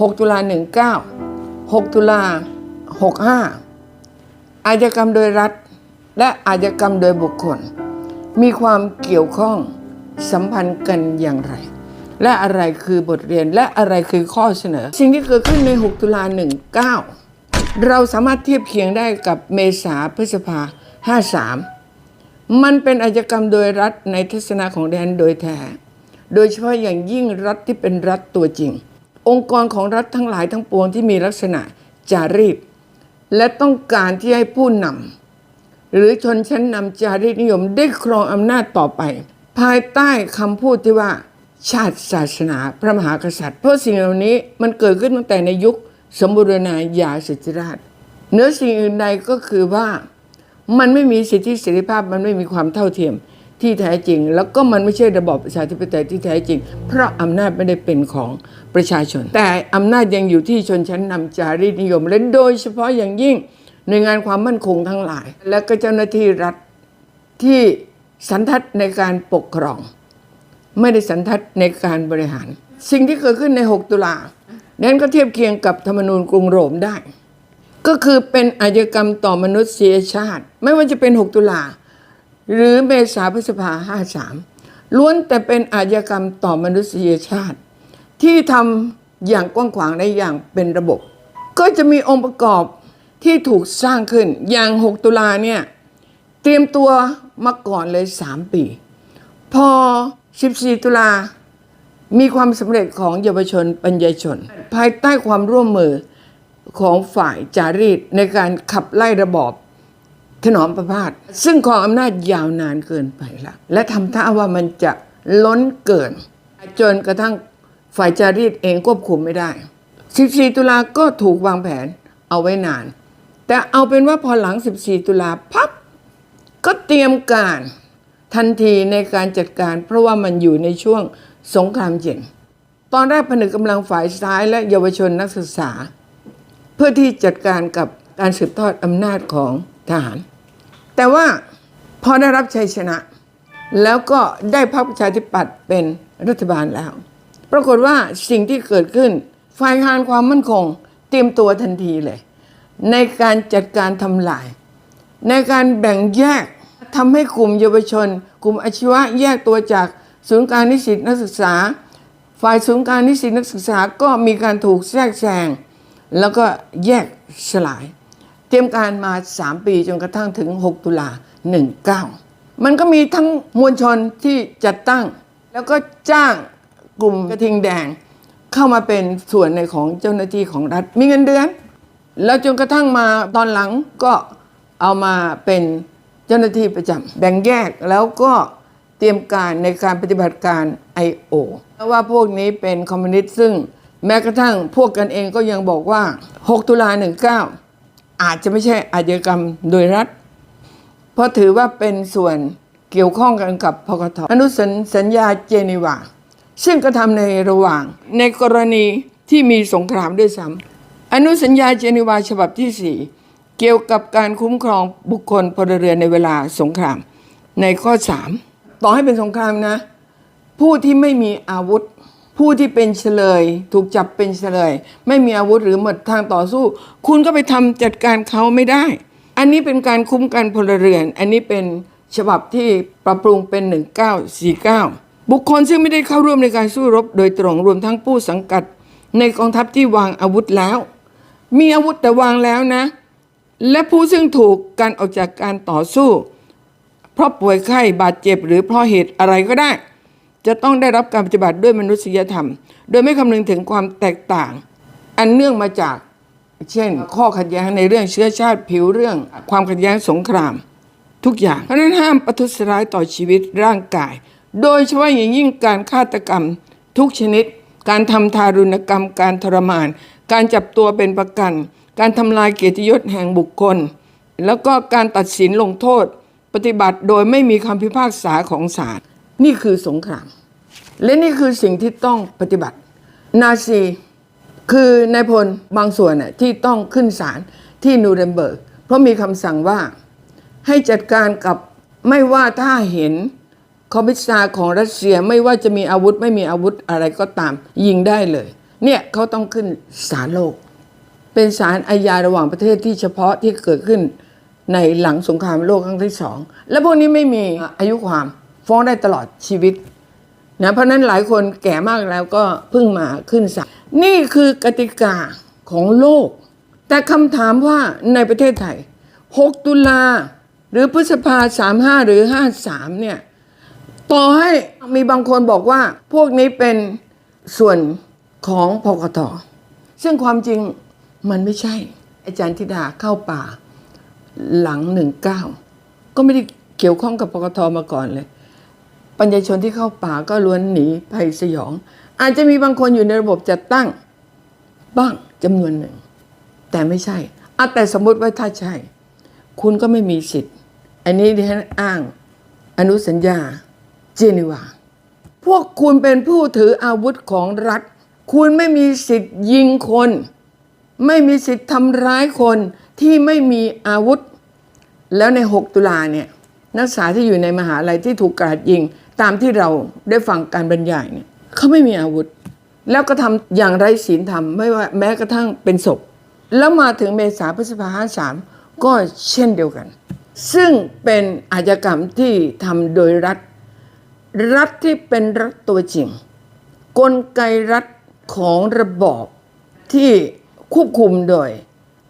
6 ตุลา 19 6 ตุลา 65 อาชญากรรมโดยรัฐ และอาชญากรรมโดยบุคคล มีความเกี่ยวข้องสัมพันธ์กันอย่างไร และอะไรคือบทเรียนและอะไรคือข้อเสนอ สิ่งที่เกิดขึ้นใน 6 ตุลา 19 เราสามารถเทียบเคียงได้กับเมษาพฤษภา 53 มันเป็นอาชญากรรมโดยรัฐในทัศนะของแดนโดยแท้ โดยเฉพาะอย่างยิ่งรัฐที่เป็นรัฐตัวจริง องค์กรของรัฐทั้งหลายทั้งปวงที่มีลักษณะจารีตและต้องการที่ให้ผู้นำหรือชนชั้นนำจารีตนิยมได้ครองอำนาจต่อไป ภายใต้คำพูดที่ว่า ชาติศาสนาพระมหากษัตริย์ เพราะสิ่งเหล่านี้มันเกิดขึ้นตั้งแต่ในยุคสมบูรณาญาสิทธิราชเนื้อสิ่งอื่นใดก็คือว่ามันไม่มีสิทธิเสรีภาพมันไม่มีความเท่าเทียม ที่แท้จริง แล้วก็มันไม่ใช่ระบอบประชาธิปไตยที่แท้จริง เพราะอำนาจไม่ได้เป็นของประชาชน แต่อำนาจยังอยู่ที่ชนชั้นนำจารีตนิยมและโดยเฉพาะอย่างยิ่งหน่วยงานความมั่นคงทั้งหลาย และก็เจ้าหน้าที่รัฐที่สันทัดในการปกครอง ไม่ได้สันทัดในการบริหาร สิ่งที่เกิดขึ้นใน 6 ตุลานั้นก็เทียบเคียงกับธรรมนูญกรุงโรมได้ ก็คือเป็นอาชญากรรมต่อมนุษยชาติ ไม่ว่าจะเป็น 6 ตุลา หรือเมษาพฤษภา53ล้วนแต่เป็นอาชญากรรมต่อมนุษยชาติ ที่ทำอย่างกว้างขวางในอย่างเป็นระบบ ก็จะมีองค์ประกอบที่ถูกสร้างขึ้นอย่าง 6 ตุลาเนี่ยเตรียมตัวมาก่อนเลย 3 ปี พอ 14 ตุลามีความสำเร็จของเยาวชนปัญญาชน ภายใต้ความร่วมมือของฝ่ายจารีตในการขับไล่ระบอบ ถนอมประพาสซึ่งครองอำนาจยาวนานเกินไปแล้วและทำท่าว่ามันจะล้นเกิน จนกระทั่งฝ่ายจารีตเองควบคุมไม่ได้ 14 ตุลาก็ถูกวางแผนเอาไว้นาน แต่เอาเป็นว่าพอหลัง 14 ตุลาพับก็เตรียมการทันทีในการจัดการ เพราะว่ามันอยู่ในช่วงสงครามเย็น ตอนแรกผนึกกำลังฝ่ายซ้ายและเยาวชนนักศึกษา เพื่อที่จัดการกับการสืบทอดอำนาจของทหาร แต่ว่าพอได้รับชัยชนะ แล้วก็ได้พรรคประชาธิปัตย์เป็นรัฐบาลแล้ว ปรากฏว่าสิ่งที่เกิดขึ้น ฝ่ายงานความมั่นคง เตรียมตัวทันทีเลย ในการจัดการทำลาย ในการแบ่งแยกทำให้กลุ่มเยาวชน กลุ่มอาชีวะแยกตัวจากศูนย์การนิสิตนักศึกษา ฝ่ายศูนย์การนิสิตนักศึกษาก็มีการถูกแทรกแซงแล้วก็แยกสลาย เตรียมการมา 3 ปีจนกระทั่งถึง 6 ตุลา 19 มันก็มีทั้งมวลชนที่จัดตั้ง แล้วก็จ้างกลุ่มกระทิงแดง เข้ามาเป็นส่วนในของเจ้าหน้าที่ของรัฐมีเงินเดือน แล้วจนกระทั่งมาตอนหลังก็เอามาเป็นเจ้าหน้าที่ประจำแบ่งแยกแล้วก็เตรียมการในการปฏิบัติการ I.O. เพราะว่าพวกนี้เป็นคอมมิวนิสต์ซึ่งแม้กระทั่งพวกกันเองก็ยังบอกว่า 6 ตุลา19 อาจจะไม่ใช่อาชญากรรมโดยรัฐ เพราะถือว่าเป็นส่วนเกี่ยวข้องกันกับพกทอนุสัญสัญญาเจนีวา ซึ่งกระทำในระหว่างในกรณีที่มีสงครามด้วยซ้ำอนุสัญญาเจนีวาฉบับที่ 4 เกี่ยวกับการคุ้มครองบุคคลพลเรือนในเวลาสงคราม ในข้อ 3 ต่อให้เป็นสงครามนะ ผู้ที่ไม่มีอาวุธ ผู้ที่เป็นเฉลย ถูกจับเป็นเฉลย ไม่มีอาวุธหรือหมดทางต่อสู้ คุณก็ไปทำจัดการเขาไม่ได้ อันนี้เป็นการคุ้มกันพลเรือน อันนี้เป็นฉบับที่ปรับปรุงเป็น 1949 บุคคลซึ่งไม่ได้เข้าร่วมในการสู้รบโดยตรงรวมทั้งผู้สังกัด ในกองทัพที่วางอาวุธแล้ว มีอาวุธแต่วางแล้วนะ และผู้ซึ่งถูกการออกจากการต่อสู้ เพราะป่วยไข้บาดเจ็บหรือเพราะเหตุอะไรก็ได้ จะต้องได้รับการปฏิบัติด้วยมนุษยธรรม โดยไม่คำนึงถึงความแตกต่าง อันเนื่องมาจาก เช่น ข้อขัดแย้งในเรื่องเชื้อชาติผิวเรื่อง ความขัดแย้งสงคราม ทุกอย่าง เพราะนั้นห้ามประทุษร้ายต่อชีวิตร่างกาย โดยเฉพาะอย่างยิ่งการฆาตกรรม ทุกชนิด การทำทารุณกรรม การทรมาน การจับตัวเป็นประกัน การทำลายเกียรติยศแห่งบุคคล แล้วก็การตัดสินลงโทษ ปฏิบัติโดยไม่มีคำพิพากษาของศาล นี่คือสงคราม และนี่คือสิ่งที่ต้องปฏิบัติ นาซีคือนายพลบางส่วนน่ะที่ต้องขึ้นศาลที่นูเรมเบิร์ก เพราะมีคำสั่งว่าให้จัดการกับไม่ว่าถ้าเห็นคอมมิชซาร์ของรัสเซียไม่ว่าจะมีอาวุธไม่มีอาวุธอะไรก็ตาม ยิงได้เลย เนี่ยเขาต้องขึ้นศาลโลก เป็นศาลอาญาระหว่างประเทศที่เฉพาะที่เกิดขึ้นในหลังสงครามโลกครั้งที่สอง และพวกนี้ไม่มีอายุความ ฟ้องได้ตลอดชีวิตนะเพราะฉะนั้นหลายคนแก่มากแล้วก็เพิ่งมาขึ้นศาลนี่คือกติกาของโลก แต่คำถามว่าในประเทศไทย 6 ตุลาหรือพฤษภา 35 หรือ 53 เนี่ย ต่อให้มีบางคนบอกว่าพวกนี้เป็นส่วนของพกตซึ่งความจริงมันไม่ใช่ อาจารย์ธิดาเข้าป่าหลัง 19 ก็ไม่ได้เกี่ยวข้องกับพกตมาก่อนเลย ปัญญาชนที่เข้าป่าก็ล้วนหนีภัยสยอง อาจจะมีบางคนอยู่ในระบบจัดตั้งบ้างจำนวนหนึ่ง แต่ไม่ใช่อะแต่สมมติว่าถ้าใช่ คุณก็ไม่มีสิทธิ์ อันนี้ดิฉันอ้าง อนุสัญญา เจนีวา พวกคุณเป็นผู้ถืออาวุธของรัฐ คุณไม่มีสิทธิ์ยิงคน ไม่มีสิทธิ์ทำร้ายคนที่ไม่มีอาวุธ แล้วใน 6 ตุลาเนี่ยนักศึกษาที่อยู่ในมหาลัยที่ถูกกราดยิง ตามที่เราได้ฟังการบรรยายเนี่ยเขาไม่มีอาวุธ แล้วก็ทำอย่างไร้ศีลธรรมไม่ว่าแม้กระทั่งเป็นศพ แล้วมาถึงเมษาพฤษภาห้าสามก็เช่นเดียวกัน ซึ่งเป็นอาชญากรรมที่ทำโดยรัฐ รัฐที่เป็นรัฐตัวจริง กลไกรัฐของระบอบที่ควบคุมโดย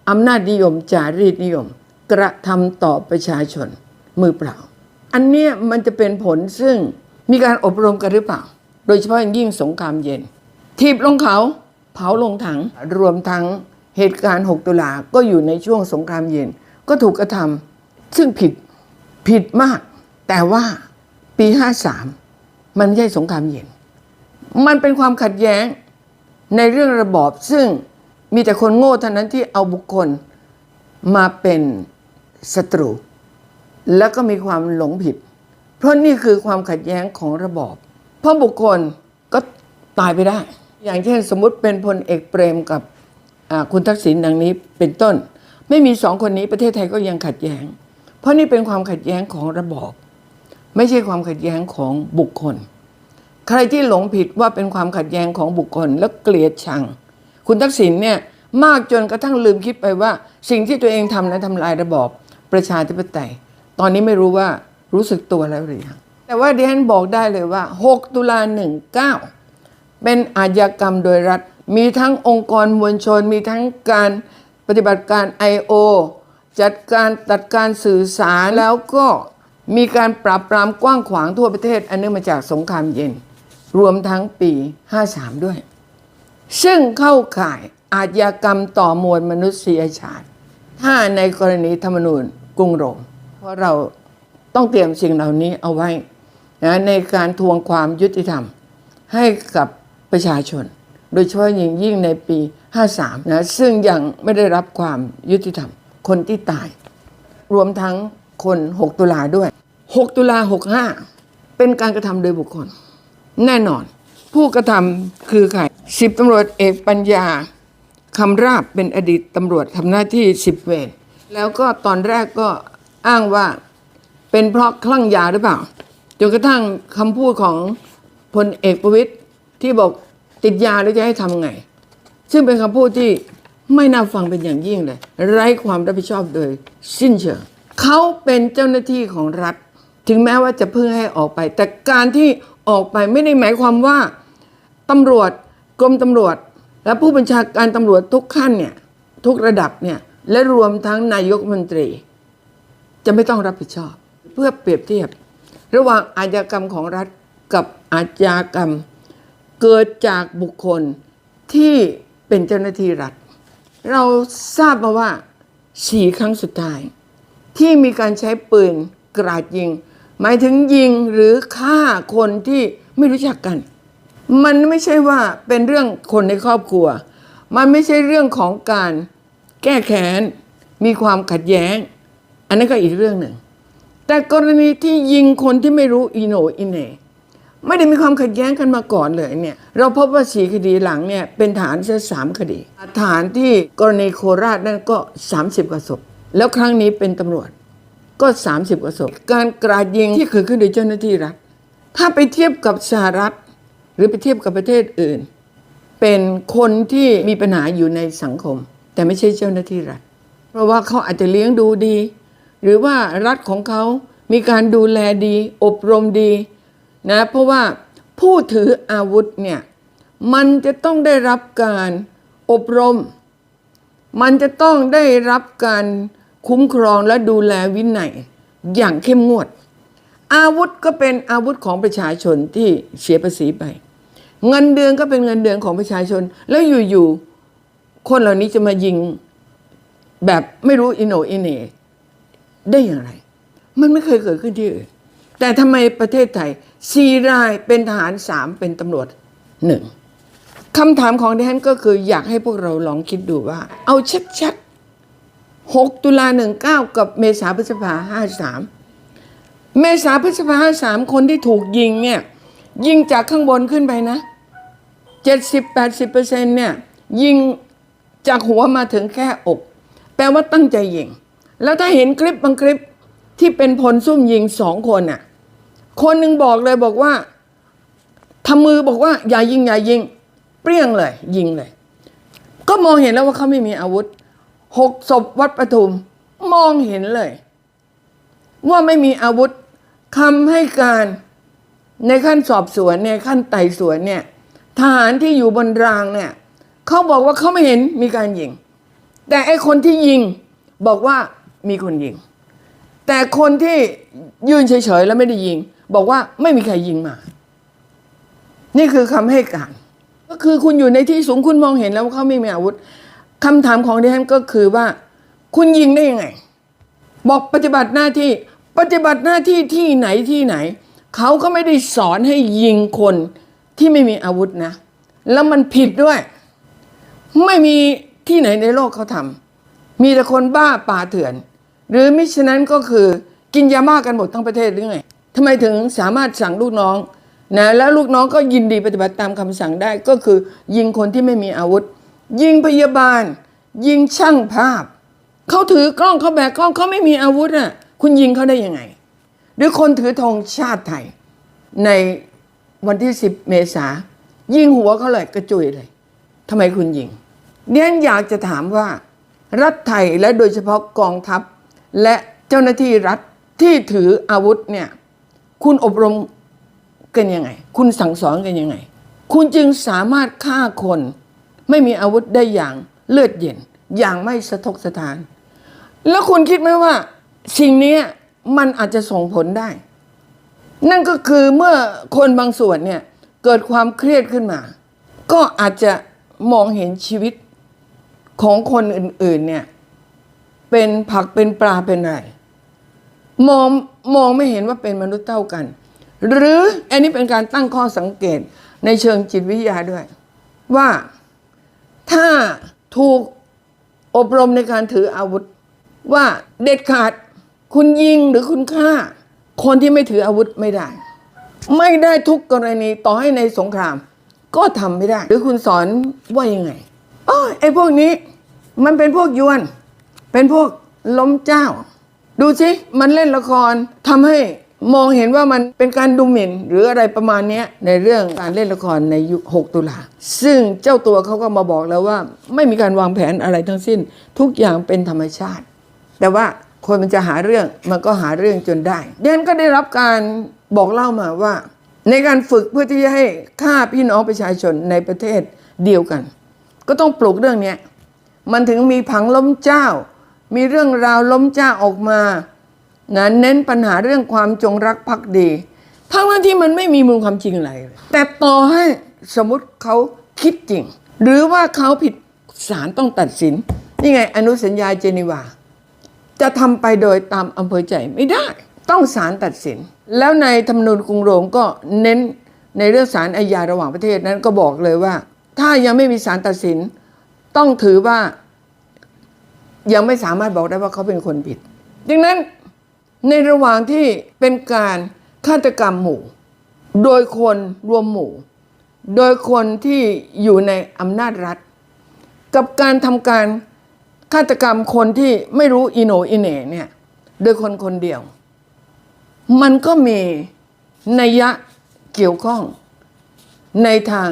อำนาจนิยมจารีตนิยม กระทำต่อประชาชนมือเปล่า อันเนี้ยมันจะเป็นผลซึ่งมีการอบรมกันหรือเปล่า โดยเฉพาะอย่างยิ่งสงครามเย็นทีบลงเขาเผาลงถัง รวมทั้งเหตุการณ์ 6 ตุลาก็อยู่ในช่วงสงครามเย็น ก็ถูกกระทำซึ่งผิดผิดมาก แต่ว่าปี 53 มันไม่ใช่สงครามเย็น มันเป็นความขัดแย้งในเรื่องระบอบซึ่งมีแต่คนโง่เท่านั้นที่เอาบุคคลมาเป็นศัตรู แล้วก็มีความหลงผิด เพราะนี่คือความขัดแย้งของระบอบ เพราะบุคคลก็ตายไปได้ อย่างเช่นสมมุติเป็นพลเอกเปรมกับคุณทักษิณดังนี้เป็นต้น ไม่มีสองคนนี้ประเทศไทยก็ยังขัดแย้ง เพราะนี่เป็นความขัดแย้งของระบอบ ไม่ใช่ความขัดแย้งของบุคคล ใครที่หลงผิดว่าเป็นความขัดแย้งของบุคคลแล้วเกลียดชัง คุณทักษิณเนี่ยมากจนกระทั่งลืมคิดไปว่า สิ่งที่ตัวเองทำนั้นทำลายระบอบประชาธิปไตย ตอนนี้ไม่รู้ว่ารู้สึกตัวแล้วหรือยังแต่ว่าดิฉันบอกได้เลยว่า 6 ตุลา19 เป็นอาชญากรรมโดยรัฐ มีทั้งองค์กรมวลชน มีทั้งการปฏิบัติการ I.O. จัดการตัดการสื่อสารแล้วก็มีการปราบปรามกว้างขวางทั่วประเทศ อันเนื่องมาจากสงครามเย็น รวมทั้งปี 53 ด้วย ซึ่งเข้าข่ายอาชญากรรมต่อมวลมนุษยชาติ ถ้าในกรณีธรรมนูญกรุงโรม เพราะเราต้องเตรียมสิ่งเหล่านี้เอาไว้นะในการทวงความยุติธรรมให้กับประชาชน โดยเฉพาะยิ่งยิ่งในปี 53 นะซึ่งยังไม่ได้รับความยุติธรรม คนที่ตาย รวมทั้งคน 6 ตุลาด้วย 6 ตุลา 65 เป็นการกระทำโดยบุคคล แน่นอน ผู้กระทำคือใครสิบตำรวจเอกปัญญาคำราบเป็นอดีตตำรวจทำหน้าที่สิบเวรแล้วก็ตอนแรกก็ อ้างว่าเป็นเพราะคลั่งยาหรือเปล่าจนกระทั่งคำพูดของพลเอกประวิตยที่บอกติดยาแล้วจะให้ทำไง ซึ่งเป็นคำพูดที่ไม่น่าฟังเป็นอย่างยิ่งเลย ไร้ความรับผิดชอบโดยสิ้นเชิงเขาเป็นเจ้าหน้าที่ของรัฐ ถึงแม้ว่าจะเพิ่งให้ออกไป แต่การที่ออกไปไม่ได้หมายความว่าตำรวจกรมตำรวจ และผู้บัญชาการตำรวจทุกขั้นเนี่ยทุกระดับเนี่ยและรวมทั้งนายกมนตรี จะไม่ต้องรับผิดชอบ เพื่อเปรียบเทียบ ระหว่างอาชญากรรมของรัฐกับอาชญากรรม เกิดจากบุคคลที่เป็นเจ้าหน้าที่รัฐ เราทราบมาว่าสี่ครั้งสุดท้าย ที่มีการใช้ปืนกราดยิง หมายถึงยิงหรือฆ่าคนที่ไม่รู้จักกัน มันไม่ใช่ว่าเป็นเรื่องคนในครอบครัว มันไม่ใช่เรื่องของการแก้แค้นมีความขัดแย้ง อันนั้นก็อีกเรื่องหนึ่ง แต่กรณีที่ยิงคนที่ไม่รู้อีโหนอีเนไม่ได้มีความขัดแย้งกันมาก่อนเลยเนี่ย เราพบว่าสีคดีหลังเนี่ยเป็นฐานแค่สามคดี ฐานที่กรณีโคราชนั่นก็ 30กว่าศพแล้วครั้งนี้เป็นตำรวจก็ 30กว่าศพการกราดยิงที่เกิดขึ้นโดยเจ้าหน้าที่รัฐถ้าไปเทียบกับสหรัฐ หรือไปเทียบกับประเทศอื่น เป็นคนที่มีปัญหาอยู่ในสังคม แต่ไม่ใช่เจ้าหน้าที่รัฐ เพราะว่าเขาอาจจะเลี้ยงดูดี หรือว่ารัฐของเขามีการดูแลดี อบรมดีนะเพราะว่าผู้ถืออาวุธเนี่ยมันจะต้องได้รับการอบรม มันจะต้องได้รับการคุ้มครองและดูแลวินัยอย่างเข้มงวด อาวุธก็เป็นอาวุธของประชาชนที่เสียภาษีไป เงินเดือนก็เป็นเงินเดือนของประชาชน แล้วอยู่ๆคนเหล่านี้จะมายิงแบบไม่รู้อิโนอิเน ได้อย่างไร มันไม่เคยเกิดขึ้นที่อื่น แต่ทำไมประเทศไทยสี่รายเป็นทหารสามเป็นตำรวจหนึ่งคำถามของดิฉันก็คืออยากให้พวกเราลองคิดดูว่า เอาชัดๆ 6 ตุลา 19 กับเมษาพฤษภา 53 เมษาพฤษภา 53 คนที่ถูกยิงเนี่ย ยิงจากข้างบนขึ้นไปนะ 70-80%เนี่ย ยิงจากหัวมาถึงแค่อก แปลว่าตั้งใจยิง แล้วถ้าเห็นคลิปบางคลิปที่เป็นพลซุ่มยิงสองคนน่ะ คนหนึ่งบอกเลยบอกว่าทำมือบอกว่าอย่ายิงอย่ายิง เปรี้ยงเลย ยิงเลย ก็มองเห็นแล้วว่าเขาไม่มีอาวุธหกศพวัดปทุม มองเห็นเลย ว่าไม่มีอาวุธคำให้การในขั้นสอบสวนในขั้นไต่สวนเนี่ยทหารที่อยู่บนรางเนี่ยเขาบอกว่าเขาไม่เห็นมีการยิง แต่ไอ้คนที่ยิงบอกว่า มีคนยิง แต่คนที่ยืนเฉยๆแล้วไม่ได้ยิง บอกว่าไม่มีใครยิงมา นี่คือคำให้การ ก็คือคุณอยู่ในที่สูงคุณมองเห็นแล้วว่าเขาไม่มีอาวุธคำถามของดิฉันก็คือว่า คุณยิงได้ยังไง บอกปฏิบัติหน้าที่ปฏิบัติหน้าที่ที่ไหนที่ไหน เขาก็ไม่ได้สอนให้ยิงคนที่ไม่มีอาวุธนะ แล้วมันผิดด้วย ไม่มีที่ไหนในโลกเขาทำมีแต่คนบ้าป่าเถื่อน หรือมิฉะนั้นก็คือกินยาบ้ากันหมดทั้งประเทศหรือไงทำไมถึงสามารถสั่งลูกน้องนะแล้วลูกน้องก็ยินดีปฏิบัติตามคำสั่งได้ก็คือ ยิงคนที่ไม่มีอาวุธ ยิงพยาบาล ยิงช่างภาพเขาถือกล้องเขาแบกกล้องเขาไม่มีอาวุธอะคุณยิงเขาได้ยังไง หรือคนถือธงชาติไทย ในวันที่ 10 เมษายิงหัวเขาเลยกระจุยเลยทำไมคุณยิงเนี่ยอยากจะถามว่า รัฐไทยและโดยเฉพาะกองทัพ และเจ้าหน้าที่รัฐที่ถืออาวุธเนี่ยคุณอบรมกันยังไง คุณสั่งสอนกันยังไง คุณจึงสามารถฆ่าคน ไม่มีอาวุธได้อย่างเลือดเย็น อย่างไม่สะทกสะทาน แล้วคุณคิดไหมว่า สิ่งนี้มันอาจจะส่งผลได้ นั่นก็คือเมื่อคนบางส่วนเนี่ยเกิดความเครียดขึ้นมา ก็อาจจะมองเห็นชีวิตของคนอื่นๆเนี่ย เป็นผักเป็นปลาเป็นอะไรมองมองไม่เห็นว่าเป็นมนุษย์เท่ากัน หรืออันนี้เป็นการตั้งข้อสังเกตในเชิงจิตวิทยาด้วย ว่าถ้าถูกอบรมในการถืออาวุธ ว่าเด็ดขาดคุณยิงหรือคุณฆ่า คนที่ไม่ถืออาวุธไม่ได้ ไม่ได้ทุกกรณีต่อให้ในสงคราม ก็ทำไม่ได้ หรือคุณสอนว่ายังไงอ๋อไอ้พวกนี้มันเป็นพวกยวน เป็นพวกล้มเจ้า ดูสิมันเล่นละครทำให้มองเห็นว่ามันเป็นการดูหมิ่นหรืออะไรประมาณนี้ในเรื่องการเล่นละครในยุค 6 ตุลา ซึ่งเจ้าตัวเขาก็มาบอกแล้วว่า ไม่มีการวางแผนอะไรทั้งสิ้น ทุกอย่างเป็นธรรมชาติ แต่ว่าคนมันจะหาเรื่องมันก็หาเรื่องจนได้เดนก็ได้รับการบอกเล่ามาว่า ในการฝึกเพื่อที่จะให้ฆ่าพี่น้องประชาชนในประเทศเดียวกัน ก็ต้องปลุกเรื่องนี้มันถึงมีผังล้มเจ้า มีเรื่องราวล้มเจ้าออกมานะเน้นปัญหาเรื่องความจงรักภักดีทั้งนั้นที่มันไม่มีมูลความจริงอะไรเลยแต่ต่อให้สมมติเขาคิดจริง หรือว่าเขาผิดศาลต้องตัดสิน นี่ไง อนุสัญญาเจนีวา จะทำไปโดยตามอำเภอใจไม่ได้ ต้องศาลตัดสิน แล้วในธรรมนูญกรุงโรมก็เน้นในเรื่องศาลอาญาระหว่างประเทศนั้นก็บอกเลยว่า ถ้ายังไม่มีศาลตัดสิน ต้องถือว่า ยังไม่สามารถบอกได้ว่าเขาเป็นคนผิด ดังนั้นในระหว่างที่เป็นการฆาตกรรมหมู่ โดยคนรวมหมู่ โดยคนที่อยู่ในอำนาจรัฐ กับการทำการฆาตกรรมคนที่ไม่รู้อิโนอิเหน่เนี่ยโดยคนคนเดียว มันก็มีนัยยะเกี่ยวข้องในทาง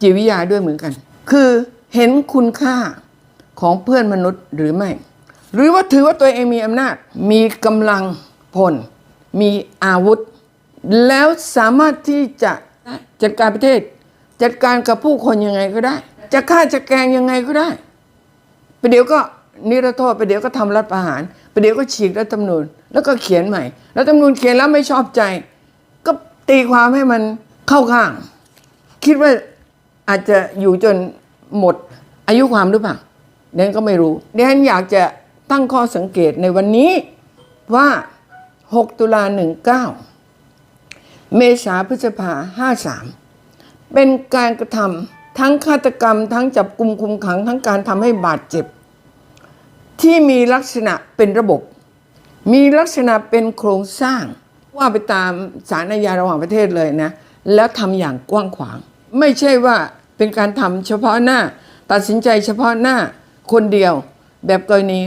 จิตวิทยาด้วยเหมือนกัน คือเห็นคุณค่า ของเพื่อนมนุษย์หรือไม่ หรือว่าถือว่าตัวเองมีอำนาจ มีกำลังพล มีอาวุธ แล้วสามารถที่จะจัดการประเทศ จัดการกับผู้คนยังไงก็ได้ จะฆ่าจะแกงยังไงก็ได้ประเดี๋ยวก็นิรโทษประเดี๋ยวก็ทำรัฐประหารประเดี๋ยวก็ฉีกรัฐธรรมนูญแล้วก็เขียนใหม่ รัฐธรรมนูญเขียนแล้วไม่ชอบใจ ก็ตีความให้มันเข้าข้าง คิดว่าอาจจะอยู่จนหมดอายุความหรือเปล่า เดนก็ไม่รู้เดนอยากจะตั้งข้อสังเกตในวันนี้ว่า 6 ตุลา 19 เมษาพฤษภา 53 เป็นการกระทำทั้งฆาตกรรม ทั้งจับกลุ่มคุมขัง ทั้งการทำให้บาดเจ็บ ที่มีลักษณะเป็นระบบ มีลักษณะเป็นโครงสร้าง ว่าไปตามสารอาญาระหว่างประเทศเลยนะ แล้วทำอย่างกว้างขวาง ไม่ใช่ว่าเป็นการทำเฉพาะหน้า ตัดสินใจเฉพาะหน้า คนเดียวแบบกรณี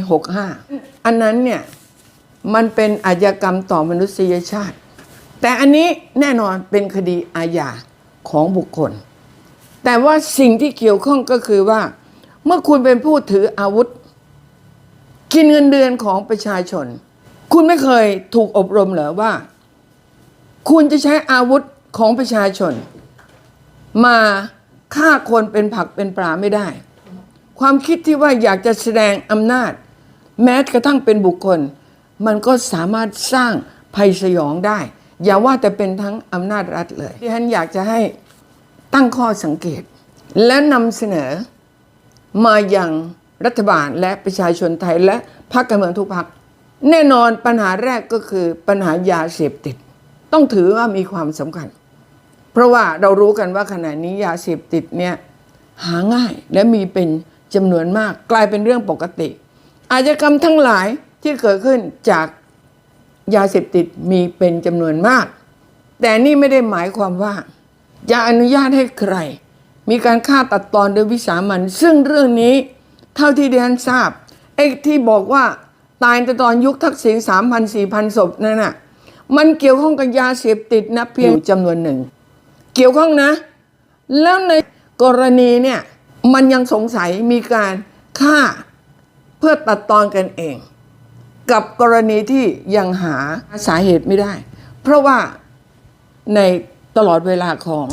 65 อันนั้นเนี่ย มันเป็นอาชญากรรมต่อมนุษยชาติ แต่อันนี้แน่นอนเป็นคดีอาญาของบุคคล แต่ว่าสิ่งที่เกี่ยวข้องก็คือว่า เมื่อคุณเป็นผู้ถืออาวุธ กินเงินเดือนของประชาชน คุณไม่เคยถูกอบรมเหรอว่า คุณจะใช้อาวุธของประชาชน มาฆ่าคนเป็นผักเป็นปลาไม่ได้ ความคิดที่ว่าอยากจะแสดงอำนาจ แม้กระทั่งเป็นบุคคล มันก็สามารถสร้างภัยสยองได้ อย่าว่าแต่เป็นทั้งอำนาจรัฐเลยที่ฉันอยากจะให้ตั้งข้อสังเกต และนำเสนอมาอย่างรัฐบาลและประชาชนไทยและพรรคการเมืองทุกพรรคแน่นอนปัญหาแรกก็คือปัญหายาเสพติด ต้องถือว่ามีความสำคัญ เพราะว่าเรารู้กันว่าขณะนี้ยาเสพติดเนี่ยหาง่ายและมีเป็น จำนวนมากกลายเป็นเรื่องปกติ อาชญากรรมทั้งหลายที่เกิดขึ้นจากยาเสพติดมีเป็นจำนวนมาก แต่นี่ไม่ได้หมายความว่า จะอนุญาตให้ใคร มีการฆ่าตัดตอนโดยวิสามันซึ่งเรื่องนี้ เท่าที่ดิฉันทราบไอ้ที่บอกว่าตายแต่ตอนยุคทักษิณสามพันสี่พันศพนั่นน่ะมันเกี่ยวข้องกับยาเสพติดนะเพียงจำนวนหนึ่ง เกี่ยวข้องนะ แล้วในกรณีเนี่ย มันยังสงสัยมีการฆ่าเพื่อตัดตอนกันเอง กับกรณีที่ยังหาสาเหตุไม่ได้ เพราะว่าในตลอดเวลาของ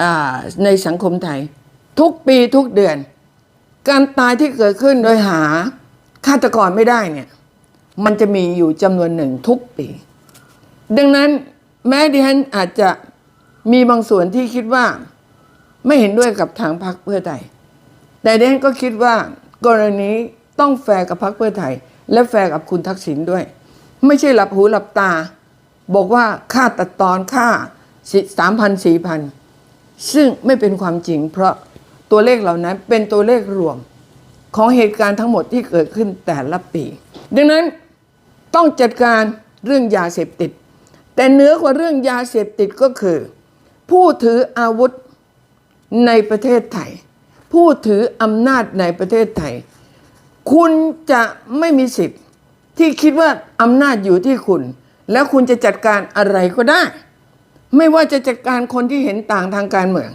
อในสังคมไทย ทุกปีทุกเดือน การตายที่เกิดขึ้นโดยหาฆาตกรไม่ได้เนี่ยมันจะมีอยู่จำนวนหนึ่งทุกปี ดังนั้นแม้ดิฉันอาจจะมีบางส่วนที่คิดว่า ไม่เห็นด้วยกับทางพรรคเพื่อไทย แต่เดนก็คิดว่ากรณีต้องแฟร์กับพรรคเพื่อไทย และแฟร์กับคุณทักษิณด้วย ไม่ใช่หลับหูหลับตา บอกว่าค่าตัดตอนค่าสามพันสี่พันซึ่งไม่เป็นความจริง เพราะตัวเลขเหล่านั้นเป็นตัวเลขรวมของเหตุการณ์ทั้งหมดที่เกิดขึ้นแต่ละปี ดังนั้นต้องจัดการเรื่องยาเสพติด แต่เหนือกว่าเรื่องยาเสพติดก็คือ ผู้ถืออาวุธในประเทศไทย ผู้ถืออำนาจในประเทศไทย คุณจะไม่มีสิทธิ์ที่คิดว่าอำนาจอยู่ที่คุณ แล้วคุณจะจัดการอะไรก็ได้ ไม่ว่าจะจัดการคนที่เห็นต่างทางการเมือง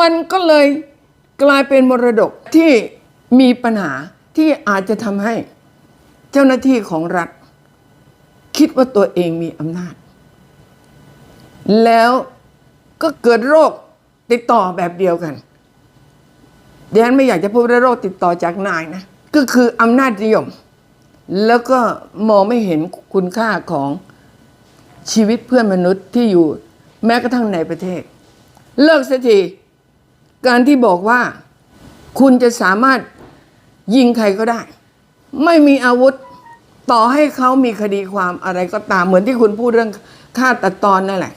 มันก็เลยกลายเป็นมรดกที่มีปัญหาที่อาจจะทำให้เจ้าหน้าที่ของรัฐ คิดว่าตัวเองมีอำนาจ แล้วก็เกิดโรคติดต่อแบบเดียวกัน ดิฉันไม่อยากจะพูดว่าโรคติดต่อจากนายนะ ก็คืออำนาจนิยม แล้วก็มองไม่เห็นคุณค่าของชีวิตเพื่อนมนุษย์ที่อยู่แม้กระทั่งในประเทศ เลิกสักทีการที่บอกว่าคุณจะสามารถยิงใครก็ได้ ไม่มีอาวุธต่อให้เขามีคดีความอะไรก็ตามเหมือนที่คุณพูดเรื่องฆ่าตัดตอนนั่นแหละ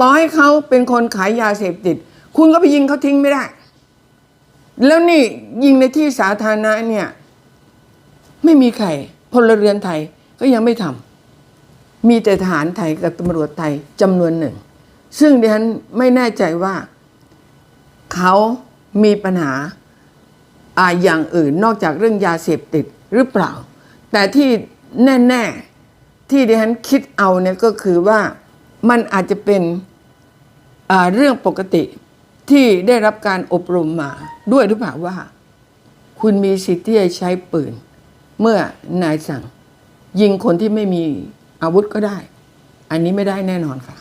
ต่อให้เขาเป็นคนขายยาเสพติด คุณก็ไปยิงเขาทิ้งไม่ได้ แล้วนี่ยิงในที่สาธารณะเนี่ย ไม่มีใครพลเรือนไทยก็ยังไม่ทำมีแต่ทหารไทยกับตำรวจไทยจำนวนหนึ่ง ซึ่งดิฉันไม่แน่ใจว่า เขามีปัญหาอาอย่างอื่นนอกจากเรื่องยาเสพติดหรือเปล่า แต่ที่แน่ ๆ ที่ดิฉันคิดเอาเนี่ยก็คือว่ามันอาจจะเป็นเรื่องปกติ ที่ได้รับการอบรมมาด้วยหรือเปล่าว่า คุณมีสิทธิ์ที่จะใช้ปืน เมื่อนายสั่ง ยิงคนที่ไม่มีอาวุธก็ได้ อันนี้ไม่ได้แน่นอนค่ะ